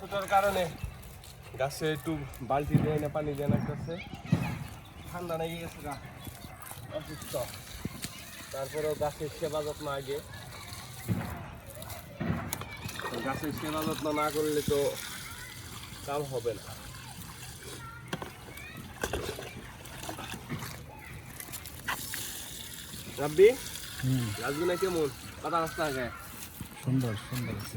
ছোটার কারণে গাছে একটু বালতি দিয়ে না পানি দিয়ে রাখতেছে ঠান্ডা লেগে গেছে গা। অসুস্থ। তারপরেও গাছের সেবা যত্ন আগে। গাছের সেবা যত্ন না করলে তো কাম হবে না। রাব্বি? গাছগুলো কেমন? পাতা রাস্তা আগে সুন্দর সুন্দর আছে।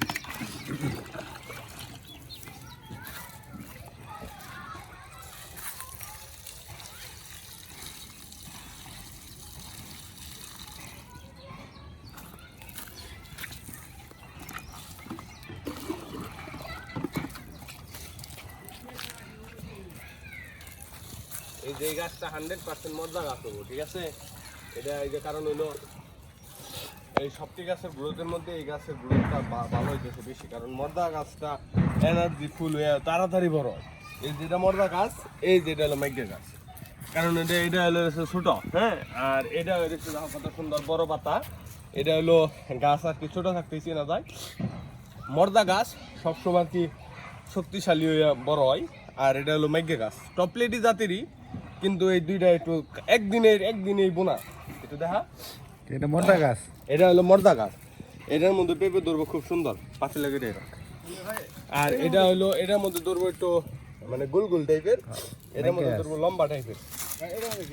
এই যে গাছটা হান্ড্রেড পার্সেন্ট মজা গাছ হব ঠিক আছে? এটা এই যে কারণ হইল এই সবটি গাছের গ্রোথের মধ্যে এই গাছের গ্রোথটা ভালো হইতেছে বেশি। কারণ মর্দা গাছটা এনার্জি ফুল হয়ে তাড়াতাড়ি বড় হয়। এই যেটা মর্দা গাছ, এই যেটা হলো মেঘে গাছ। কারণ এটা এটা হলো ছোট হ্যাঁ? আর এটা দেখো কত সুন্দর বড় পাতা। এটা হলো গাছ আর কি ছোট থাকতেই চেনা যায়। মর্দা গাছ সবসময় কি শক্তিশালী হয়ে বড় হয়। আর এটা হলো মেঘে গাছ। টপলেটি জাতেরই কিন্তু এই দুইটা একটু একদিনের একদিনেই বোনা। এটা দেখা। এটা মর্দা গাছ। এটা হলো মর্দা গাছ। এটার মধ্যে পেঁপে ধরবো খুব সুন্দর। পাশে লাগে এটা। আর এটা হলো এটার মধ্যে ধরবো একটু মানে গোল গোল টাইপের এটার মধ্যে ধরবো লম্বা টাইপের